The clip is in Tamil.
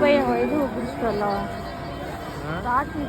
போய் இது பிடிச்சிட்டு வரலாம் காட்சி